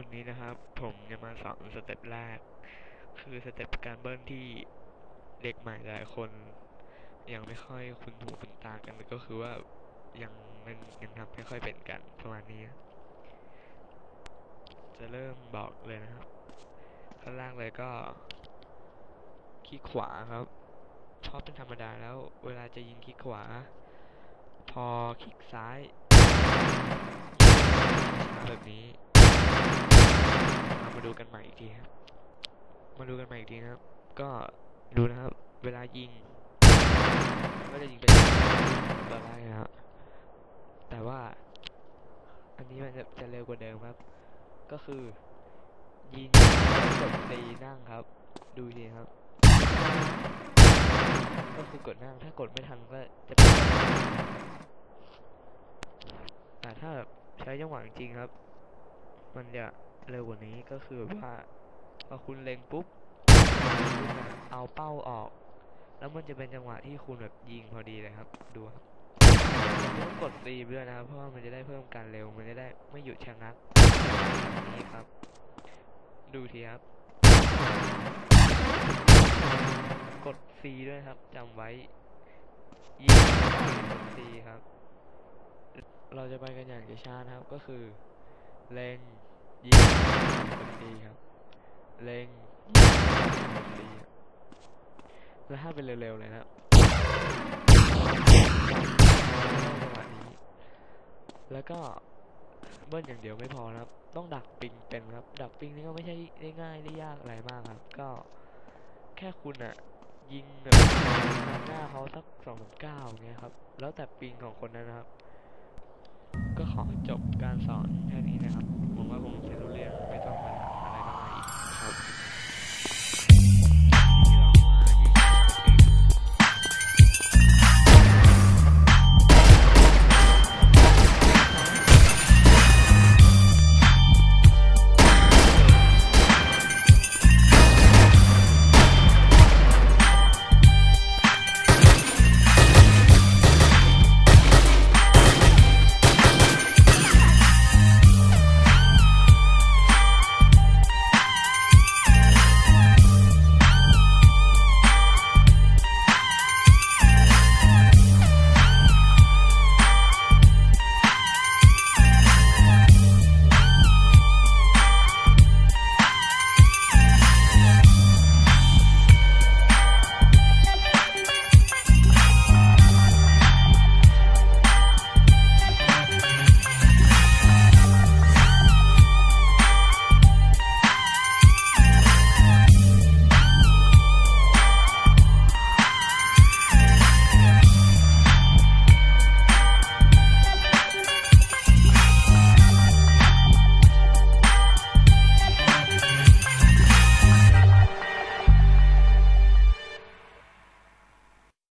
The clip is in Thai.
วันนี้นะครับ ผมจะมาสอนสเต็ปแรก คือสเต็ปการเบิ้ลที่เด็กใหม่หลายคน ยังไม่ค่อยคุ้นหูคุ้นตากันก็คือว่ายังมันยังทำไม่ค่อยเป็นกันประมาณนี้ จะเริ่มบอกเลยนะครับขั้นแรกเลยก็คลิกขวาครับเพราะเป็นธรรมดาแล้วเวลาจะยิงคลิกขวา พอคลิกซ้ายแบบนี้ มาดูกันใหม่อีกทีครับ มาดูกันใหม่อีกทีนะครับ ก็ดูนะครับ เวลายิงก็จะยิงเป็นตัวแรกนะครับแต่ว่า อันนี้มันจะจะเร็วกว่าเดิมครับ ก็คือ ยิงกดตีนั่งครับ ดูดีครับ ก็คือกดนั่ง ถ้ากดไม่ทันก็จะแต่ถ้าใช้จังหวะจริงครับ มันจะเร็วกว่านี้ก็คือว่าพอคุณเล็งปุ๊บ เอาเป้าออก แล้วมันจะเป็นจังหวะที่คุณแบบยิงพอดีเลยครับ ดูครับต้องกดตีด้วยนะครับ เพราะว่ามันจะได้เพิ่มการเร็ว มันจะได้ไม่หยุดชะงักนี้ครับ ดูทีครับ กด C ด้วยครับจำไว้ยิงกด C ครับ เราจะไปกันอย่างช้าๆนะครับ ก็คือ เล็ง ยิงด C ครับ เล็งด C ครับแล้วถ้าเป็นเร็วๆเลยนะครับนี้ แล้วก็เบิ้ลอย่างเดียวไม่พอนะครับ ต้องดักปิงเป็นครับ ดักปิงนี่ก็ไม่ใช่ได้ง่ายได้ยากอะไรมากครับ ก็แค่คุณอะยิงแบบหน้าเขาสักสองสามเก้าเงี้ยครับ แล้วแต่ปิงของคนนั้นนะครับ ก็ขอจบการสอนแค่นี้นะครับ vraiment.